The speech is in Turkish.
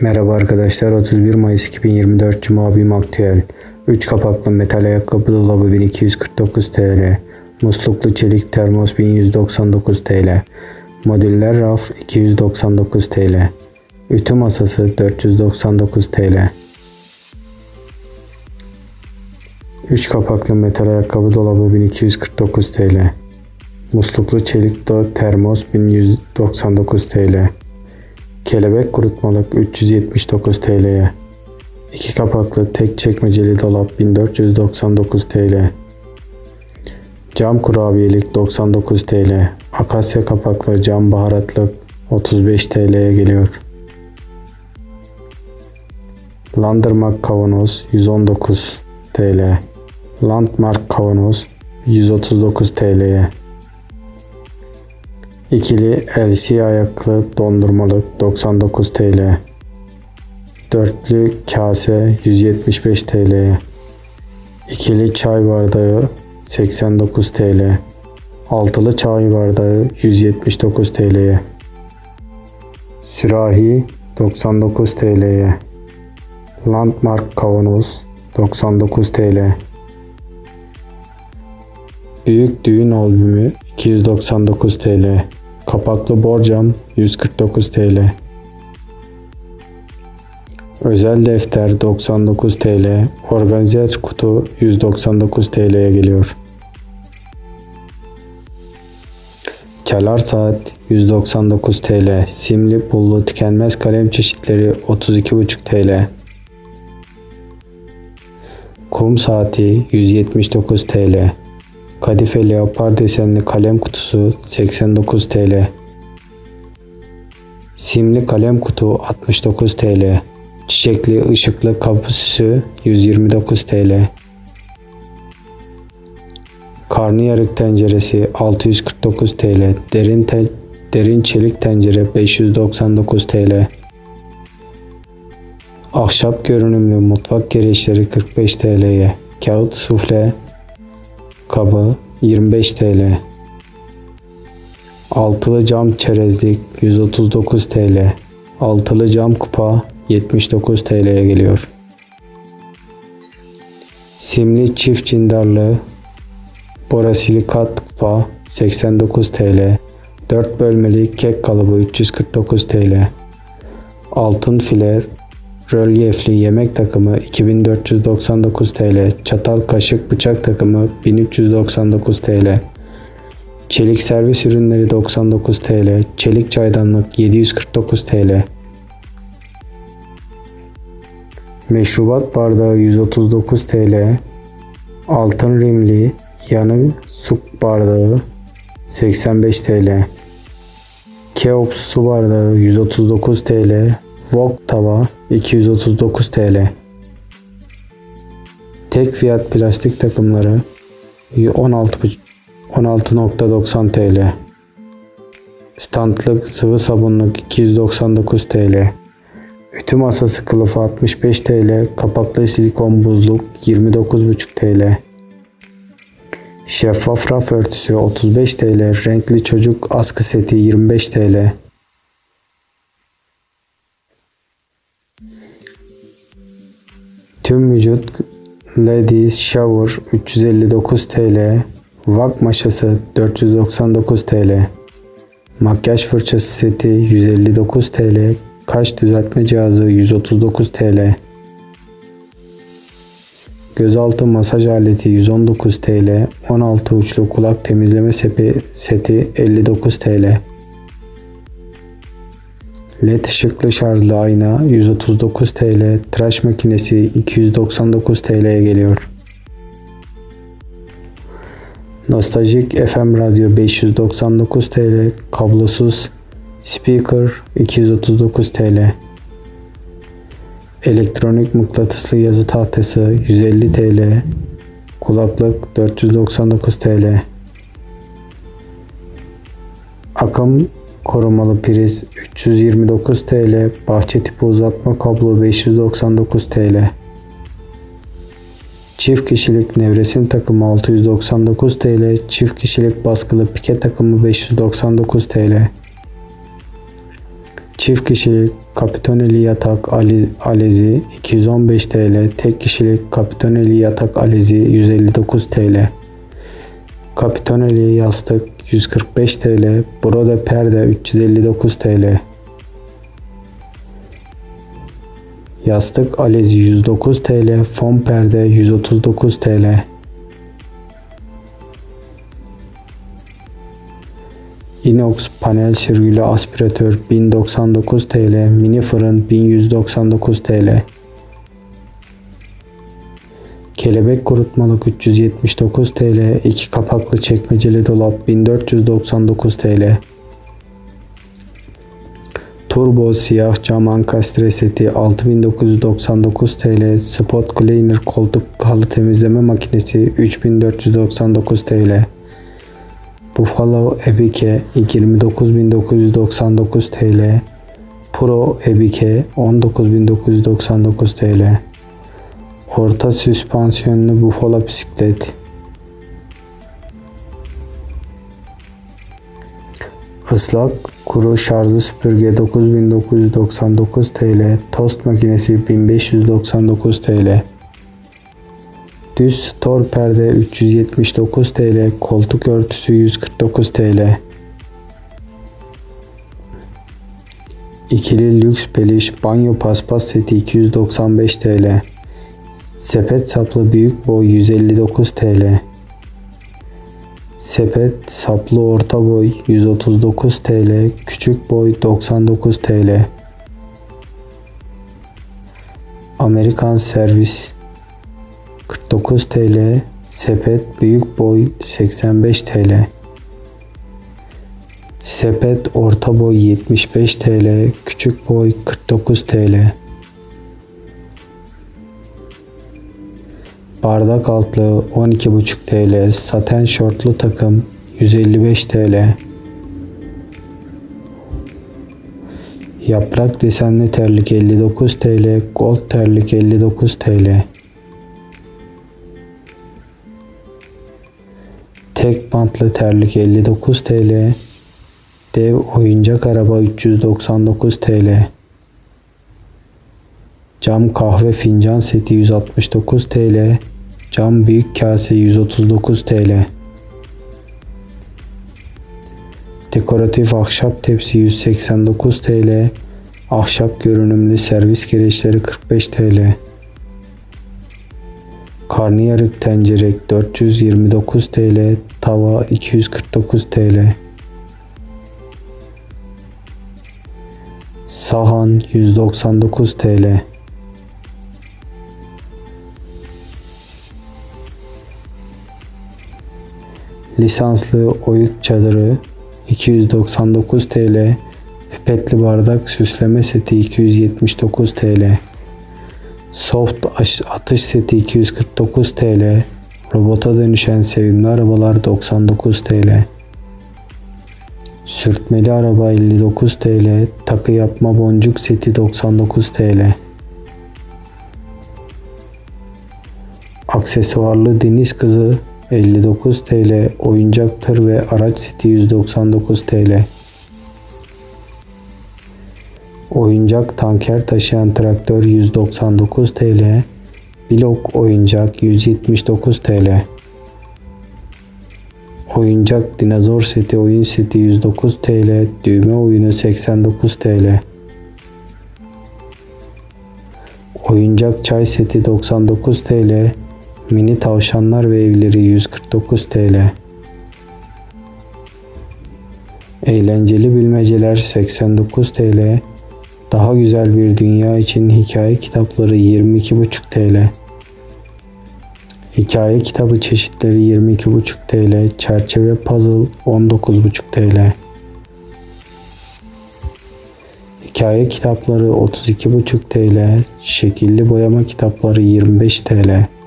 Merhaba arkadaşlar 31 Mayıs 2024 Cuma BİM Aktüel. 3 kapaklı metal ayakkabı dolabı 1249 TL Musluklu çelik termos 1199 TL Modüller raf 299 TL Ütü masası 499 TL 3 kapaklı metal ayakkabı dolabı 1249 TL Musluklu çelik termos 1199 TL Kelebek kurutmalık 379 TL'ye. 2 kapaklı tek çekmeceli dolap 1499 TL. Cam kurabiyelik 99 TL. Akasya kapaklı cam baharatlık 35 TL'ye geliyor. Landırmak kavanoz 119 TL. Landmark kavanoz 139 TL'ye. İkili LC ayaklı dondurmalık 99 TL. Dörtlü kase 175 TL. İkili çay bardağı 89 TL. Altılı çay bardağı 179 TL'ye. Sürahi 99 TL'ye. Landmark kavanoz 99 TL. Büyük düğün albümü 299 TL. Kapaklı borcam 149 TL. Özel defter 99 TL. Organizer kutu 199 TL'ye geliyor. Kelar saat 199 TL. Simli pullu tükenmez kalem çeşitleri 32,5 TL. Kum saati 179 TL. Kadife leopar desenli kalem kutusu 89 TL. Simli kalem kutu 69 TL. Çiçekli ışıklı kapı süsü 129 TL. Karnıyarık tenceresi 649 TL. Derin te- derin çelik tencere 599 TL. Ahşap görünümlü mutfak gereçleri 45 TL'ye. Kağıt sufle kabı 25 TL. Altılı cam çerezlik 139 TL. Altılı cam kupa 79 TL'ye geliyor. Simli çift cindarlı borosilikat kupa 89 TL. 4 bölmeli kek kalıbı 349 TL. Altın filer Rölyefli yemek takımı 2499 TL. Çatal kaşık bıçak takımı 1399 TL. Çelik servis ürünleri 99 TL. Çelik çaydanlık 749 TL. Meşrubat bardağı 139 TL. Altın rimli yanı su bardağı 85 TL. Keops su bardağı 139 TL. Wok tava 239 TL. Tek fiyat plastik takımları 16 16.90 TL. Standlık sıvı sabunluk 299 TL. Ütü masası kılıfı 65 TL. Kapaklı silikon buzluk 29,5 TL. Şeffaf raf örtüsü 35 TL. Renkli çocuk askı seti 25 TL. Tüm vücut Ladies Shower 359 TL. Vak maşası 499 TL. Makyaj fırçası seti 159 TL. Kaş düzeltme cihazı 139 TL. Gözaltı masaj aleti 119 TL. 16 uçlu kulak temizleme sepi seti 59 TL. LED ışıklı şarjlı ayna 139 TL, tıraş makinesi 299 TL'ye geliyor. Nostaljik FM radyo 599 TL, kablosuz speaker 239 TL. Elektronik mıknatıslı yazı tahtası 150 TL, kulaklık 499 TL. Akım korumalı priz 329 TL, bahçe tipi uzatma kablo 599 TL. Çift kişilik nevresim takımı 699 TL, çift kişilik baskılı pike takımı 599 TL. Çift kişilik kapitoneli yatak alezi 215 TL. Tek kişilik kapitoneli yatak alezi 159 TL. Kapitoneli yastık 145 TL. Brode perde 359 TL. Yastık alezi 109 TL. Fon perde 139 TL. Inox panel sürgülü aspiratör 1099 TL, mini fırın 1199 TL. Kelebek kurutmalık 379 TL, iki kapaklı çekmeceli dolap 1499 TL. Turbo siyah cam ankastre seti 6999 TL, spot cleaner koltuk halı temizleme makinesi 3499 TL. Buffalo Ebike 29999 TL. Pro Ebike 19999 TL. Orta süspansiyonlu Buffalo bisiklet. Islak kuru şarjlı süpürge 9999 TL. Tost makinesi 1599 TL. Düz stor perde 379 TL, koltuk örtüsü 149 TL. İkili lüks peliş banyo paspas seti 295 TL. Sepet saplı büyük boy 159 TL. Sepet saplı orta boy 139 TL, küçük boy 99 TL. Amerikan servis 49 TL, sepet büyük boy 85 TL. Sepet orta boy 75 TL, küçük boy 49 TL. Bardak altlığı 12,5 TL, saten şortlu takım 155 TL. Yaprak desenli terlik 59 TL, gold terlik 59 TL. Tek bantlı terlik 59 TL. Dev oyuncak araba 399 TL. Cam kahve fincan seti 169 TL. Cam büyük kase 139 TL. Dekoratif ahşap tepsi 189 TL. Ahşap görünümlü servis gereçleri 45 TL. Karnıyarık tencerek 429 TL, tava 249 TL. Sahan 199 TL. Lisanslı oyuk çadırı 299 TL. Pipetli bardak süsleme seti 279 TL. Soft atış seti 249 TL. Robota dönüşen sevimli arabalar 99 TL. Sürtmeli araba 59 TL. Takı yapma boncuk seti 99 TL. Aksesuarlı deniz kızı 59 TL. Oyuncak tır ve araç seti 199 TL. Oyuncak tanker taşıyan traktör 199 TL. Blok oyuncak 179 TL. Oyuncak dinozor seti oyun seti 109 TL. Düğme oyunu 89 TL. Oyuncak çay seti 99 TL. Mini tavşanlar ve evleri 149 TL. Eğlenceli bilmeceler 89 TL. Daha güzel bir dünya için hikaye kitapları 22,5 TL. Hikaye kitabı çeşitleri 22,5 TL. Çerçeve puzzle 19,5 TL. Hikaye kitapları 32,5 TL. Şekilli boyama kitapları 25 TL.